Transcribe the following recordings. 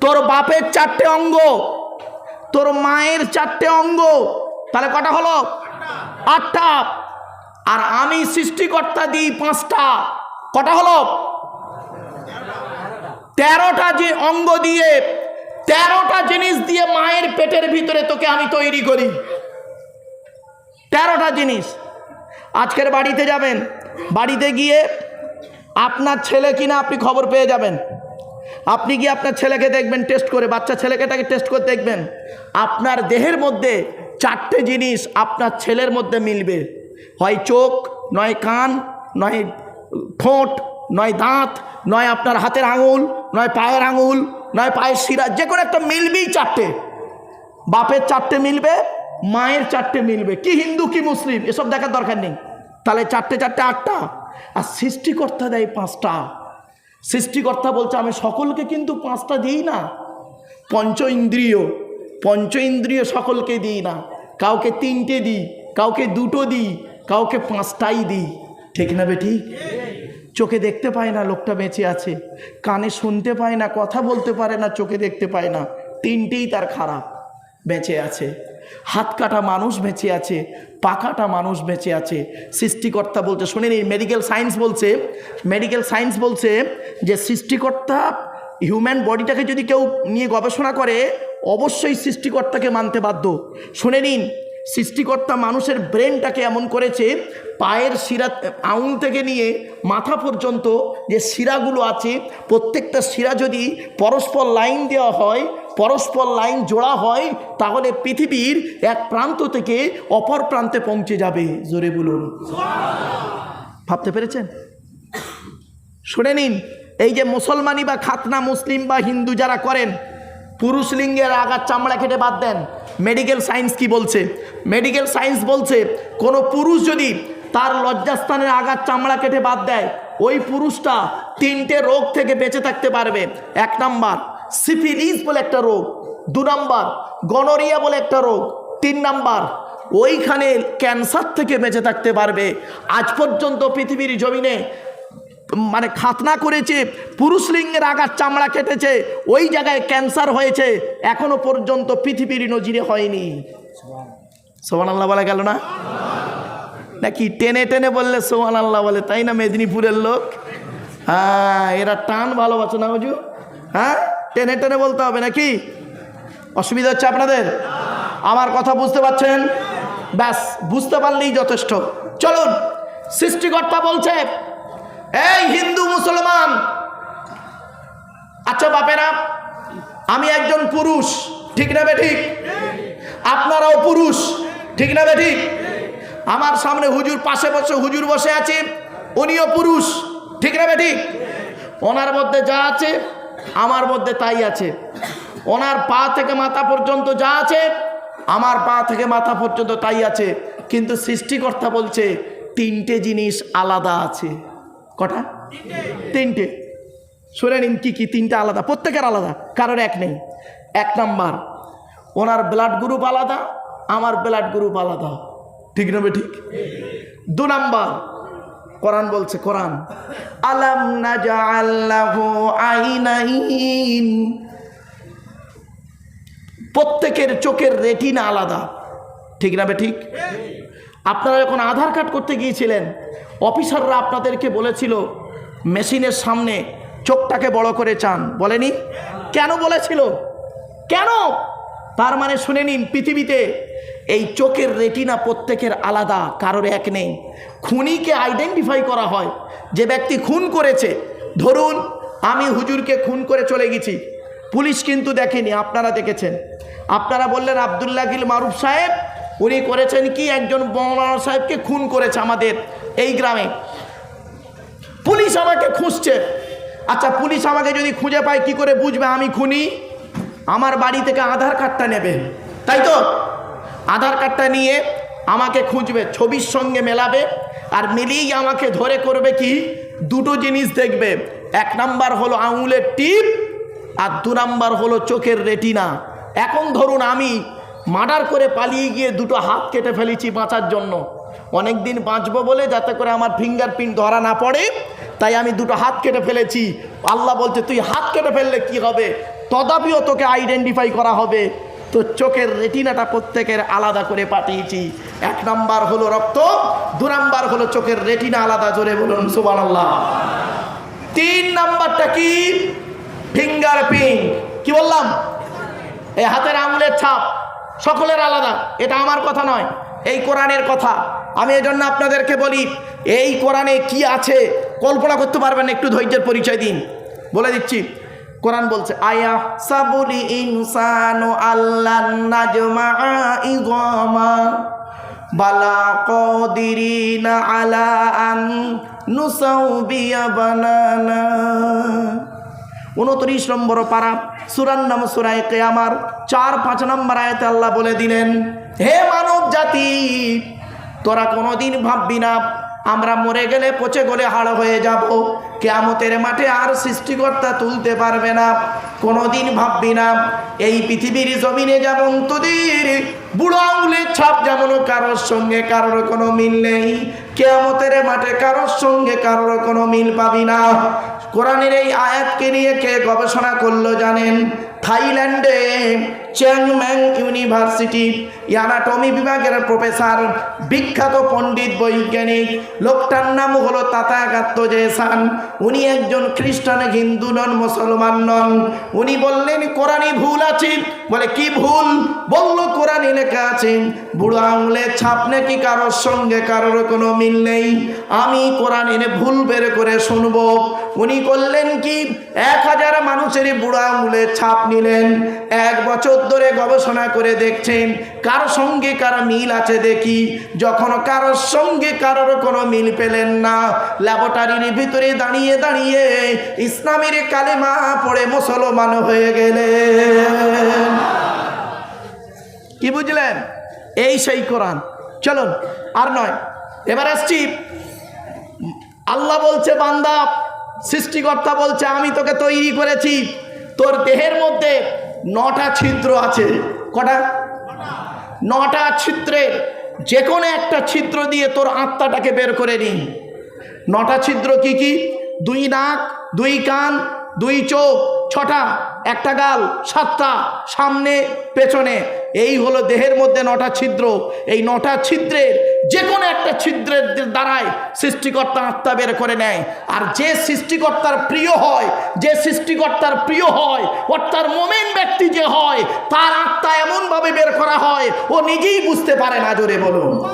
তোর বাপের চারটে অঙ্গ, তোর মায়ের চারটে অঙ্গ, তাহলে কটা হলো? আটটা। আর আমি সৃষ্টিকর্তা দিই পাঁচটা। কটা হলো? তেরোটা যে অঙ্গ দিয়ে, তেরোটা জিনিস দিয়ে মায়ের পেটের ভিতরে তোকে আমি তৈরি করি। তেরোটা জিনিস। আজকের বাড়িতে যাবেন। বাড়িতে গিয়ে আপনার ছেলে কিনা আপনি খবর পেয়ে যাবেন। আপনি গিয়ে আপনার ছেলেকে দেখবেন টেস্ট করে, বাচ্চা ছেলেকে তাকে টেস্ট করে দেখবেন। আপনার দেহের মধ্যে চারটে জিনিস আপনার ছেলের মধ্যে মিলবে। হয় চোখ, নয় কান, নয় ঠোঁট, নয় দাঁত, নয় আপনার হাতের আঙুল, নয় পায়ের আঙুল, নয় পায়ের শিরা, যে কোনো একটা মিলবেই চারটে। বাপের চারটে মিলবে, মায়ের চারটে মিলবে। কি হিন্দু, কি মুসলিম, এসব দেখার দরকার নেই। তাহলে চারটে চারটে, আটটা। আর সৃষ্টিকর্তা দেয় পাঁচটা। সৃষ্টিকর্তা বলছে, আমি সকলকে কিন্তু পাঁচটা দিই না। পঞ্চ ইন্দ্রিয় পঞ্চ ইন্দ্রিয় সকলকে দিই না। কাউকে তিনটে দিই, কাউকে দুটো দিই, কাউকে পাঁচটাই দিই। ঠিক না বেটি? চোখে দেখতে পায় না লোকটা বেঁচে আছে। কানে শুনতে পায় না, কথা বলতে পারে না, চোখে দেখতে পায় না। তিনটেই তার খারাপ, বেঁচে আছে। হাত কাটা মানুষ বেঁচে আছে পাকাটা মানুষ বেঁচে আছে। সৃষ্টিকর্তা বলছে, শোনেন এই মেডিকেল সায়েন্স বলছে মেডিকেল সায়েন্স বলছে যে সৃষ্টিকর্তা হিউম্যান বডিটাকে যদি কেউ নিয়ে গবেষণা করে, অবশ্যই সৃষ্টিকর্তাকে মানতে বাধ্য। শুনে নিন সৃষ্টিকর্তা মানুষের ব্রেনটাকে এমন করেছে, পায়ের শিরা আঙুল থেকে নিয়ে মাথা পর্যন্ত যে শিরাগুলো আছে, প্রত্যেকটা শিরা যদি পরস্পর লাইন দেওয়া হয় পরস্পর লাইন জোড়া হয়, তাহলে পৃথিবীর এক প্রান্ত থেকে অপর প্রান্তে পৌঁছে যাবে। জোরে বলুন। ভাবতে পেরেছেন? শুনে নিন, এই যে মুসলমানি বা খাতনা মুসলিম বা হিন্দু যারা করেন, পুরুষ লিঙ্গের আগার চামড়া কেটে বাদ দেন। মেডিকেল সায়েন্স কি বলছে? মেডিকেল সায়েন্স বলছে, কোনো পুরুষ যদি তার লজ্জাস্থানের আগার চামড়া কেটে বাদ দেয়, ওই পুরুষটা তিনটে রোগ থেকে বেঁচে থাকতে পারবে। এক নাম্বার সিফিলিস বলে একটা রোগ, দু নাম্বার, গনোরিয়া বলে একটা রোগ, তিন নাম্বার, ওইখানে ক্যান্সার থেকে বেঁচে থাকতে পারবে। আজ পর্যন্ত পৃথিবীর জমিনে মানে খাতনা করেছে, পুরুষ লিঙ্গের আগার চামড়া কেটেছে, ওই জায়গায় ক্যান্সার হয়েছে, এখনও পর্যন্ত পৃথিবীর নজিরে হয়নি। সোহান আল্লাহ বলা গেল না? নাকি টেনে টেনে বললে সোহান আল্লাহ বলে, তাই না মেদিনীপুরের লোক? হ্যাঁ এরা টান ভালোবাসে না বুঝু হ্যাঁ? টেনে টেনে বলতে হবে নাকি? অসুবিধা হচ্ছে আপনাদের? আমার কথা বুঝতে পারছেন? ব্যাস, বুঝতে পারলেই যথেষ্ট। চলুন, সৃষ্টিকর্তা বলছে, এই হিন্দু মুসলমান! আচ্ছা বাপেরা, আমি একজন পুরুষ, ঠিক না বে ঠিক? আপনারাও পুরুষ, ঠিক না বে ঠিক? আমার সামনে হুজুর পাশে বসে, হুজুর বসে আছে, উনিও পুরুষ, ঠিক না বে ঠিক? ওনার মধ্যে যা আছে আমার মধ্যে তাই আছে। ওনার পা থেকে মাথা পর্যন্ত যা আছে, আমার পা থেকে মাথা পর্যন্ত তাই আছে। কিন্তু সৃষ্টিকর্তা বলছে, তিনটে জিনিস আলাদা আছে। কটা? তিনটে। শুনে নিন কী কী, তিনটে আলাদা, প্রত্যেকের আলাদা, কারোর এক নেই। এক নাম্বার, ওনার ব্লাড গ্রুপ আলাদা, আমার ব্লাড গ্রুপ আলাদা। ঠিক নবে ঠিক? দু নাম্বার কোরআন বলছে, কোরআন। আলাম নাজাল্লাহু আইনাইন। প্রত্যেকের চোখের রেটিনা আলাদা। ঠিক না ঠিক? আপনারা যখন আধার কার্ড করতে গিয়েছিলেন, অফিসাররা আপনাদেরকে বলেছিল, মেশিনের সামনে চোখটাকে বড় করে চান। বলেনি? কেন বলেছিল? কেন? তার মানে শুনে নিন, পৃথিবীতে এই চোখের রেটিনা প্রত্যেকের আলাদা, কারোর এক নেই। খুনিকে আইডেন্টিফাই করা হয়। যে ব্যক্তি খুন করেছে, ধরুন আমি হুজুরকে খুন করে চলে গেছি, পুলিশ কিন্তু দেখেনি, আপনারা দেখেছেন। আপনারা বললেন আবদুল্লাহ গিল মারুফ সাহেব, উনি করেছেন কি? একজন মৌলানা সাহেবকে খুন করেছে আমাদের এই গ্রামে। পুলিশ আমাকে খুঁজছে। আচ্ছা পুলিশ আমাকে যদি খুঁজে পায়, কি করে বুঝবে আমি খুনি? আমার বাড়ি থেকে আধার কার্ডটা নেবে। তাই তো? আধার কার্ডটা নিয়ে আমাকে খুঁজবে, ছবির সঙ্গে মেলাবে, আর মিলিয়েই আমাকে ধরে করবে কি? দুটো জিনিস দেখবে। এক নাম্বার হলো আঙুলের টিপ, আর দু নাম্বার হলো চোখের রেটিনা। এখন ধরুন আমি মার্ডার করে পালিয়ে গিয়ে দুটো হাত কেটে ফেলেছি বাঁচার জন্য। অনেক দিন বাঁচবো বলে যাতে করে আমার ফিঙ্গারপ্রিন্ট ধরা না পড়ে, তাই আমি দুটো হাত কেটে ফেলেছি। আল্লাহ বলছে, তুই হাত কেটে ফেললে কি হবে? তদাপিও তোকে আইডেন্টিফাই করা হবে। তো চোখের রেটিনাটা প্রত্যেকের আলাদা করে পাঠিয়েছি। এক নাম্বার হলো রক্ত, দু নাম্বার হলো চোখের রেটিনা আলাদা, জোরে বলুন সুবান তিন নাম্বারটা কি? ফিঙ্গার প্রিন্ট কি বললাম? এই হাতের আঙুলের ছাপ, সকলের আলাদা, এটা আমার কথা নয়, এই কোরআনের কথা। আমি এই জন্য আপনাদেরকে বলি, এই কোরআনে কি আছে, কল্পনা করতে পারবেন একটু ধৈর্যের পরিচয় দিন। বলে দিচ্ছি কোরআন বলছে, আয়া সাবুলি ইনসানু আল্লাহ নাজমা ইগমা বালা কদিরিনা আলা আন নুসাউবিয়া বানানা। উনত্রিশ নম্বর পারা সুরান নাম সুরায় কেয়ামার, চার পাঁচ নম্বর আয়তে আল্লাহ বলে দিলেন, হে মানব জাতি তোরা কোনোদিন ভাববি না আমরা মরে গেলে পচে গলে হাড় হয়ে যাব। কেয়ামতের মাঠে আর সৃষ্টিকর্তা তুলতে পারবে না। কোনোদিন ভাববি না, এই পৃথিবীর জমিনে যেমন তোদের বুড়ো আঙুলের ছাপ, যেমন কারোর সঙ্গে কারোর কোনো মিল নেই। কেয়ামতের মাঠে কারোর সঙ্গে কারোর কোনো মিল পাবি না। কোরআনের এই আয়াতকে নিয়ে কে গবেষণা করল জানেন? থাইল্যান্ডে চ্যাংম্যাং ইউনিভার্সিটি অ্যানাটমি বিভাগের প্রফেসর বিখ্যাত পণ্ডিত, বৈজ্ঞানিক। লোকটার নাম হলো তাতাগাত্ত জেসান। উনি একজন খ্রিস্টান, হিন্দু নন, মুসলমান নন। উনি বললেন, কোরআনই ভুল আছে। বলে, কি ভুল? বলল, কোরআনই লেখা আছে। বুড়ো আঙুলে ছাপ নাকি কারোর সঙ্গে, কারোর কোনো মিল নেই। আমি কোরআন এনে ভুল বের করে শুনব। উনি করলেন কি? এক হাজার মানুষের বুড়ো আঙুলে ছাপ নিলেন। এক বছর ধরে গবেষণা করে দেখছেন, কার সঙ্গে কার মিল আছে দেখি? যখন কারোর সঙ্গে কারোর কোনো মিল পেলেন না ল্যাবরেটরির ভিতরে দাঁড়িয়ে দাঁড়িয়ে ইসলামের কালেমা পড়ে মুসলমান হয়ে গেলেন। কি বুঝলেন? এই সেই কোরআন। চলুন, আর নয়। এবার আসছি। আল্লাহ বলছে, বান্দা, সৃষ্টিকর্তা বলছে, আমি তোকে তৈরি করেছি। তোর দেহের মধ্যে নটা ছিদ্র আছে। কটা? নটা ছিদ্রের যে কোনো একটা ছিদ্র দিয়ে তোর আত্মাটাকে বের করে নিন। নটা ছিদ্র কি কি? দুই নাক, দুই কান দুই চোখ, ছটা, একটা গাল, সাতটা, সামনে, পেছনে। এই হলো দেহের মধ্যে নটা ছিদ্র। এই নটা ছিদ্রের যে কোনো একটা ছিদ্রের দ্বারাই সৃষ্টিকর্তা আত্মা বের করে নেয়। আর যে সৃষ্টিকর্তার প্রিয় হয়, যে সৃষ্টিকর্তার প্রিয় হয়, অর্থাৎ মোমেন ব্যক্তি যে হয়, তার আত্মা এমনভাবে বের করা হয়, ও নিজেই বুঝতে পারে না, জোরে বলুন।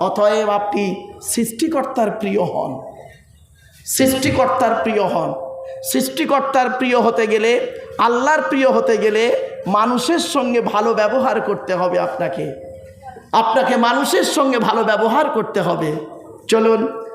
অতএব আপনি সৃষ্টিকর্তার প্রিয় হন। সৃষ্টিকর্তার প্রিয় হন। সৃষ্টিকর্তার প্রিয় হতে গেলে, আল্লাহর প্রিয় হতে গেলে মানুষের সঙ্গে ভালো ব্যবহার করতে হবে আপনাকে। আপনাকে মানুষের সঙ্গে ভালো ব্যবহার করতে হবে। চলুন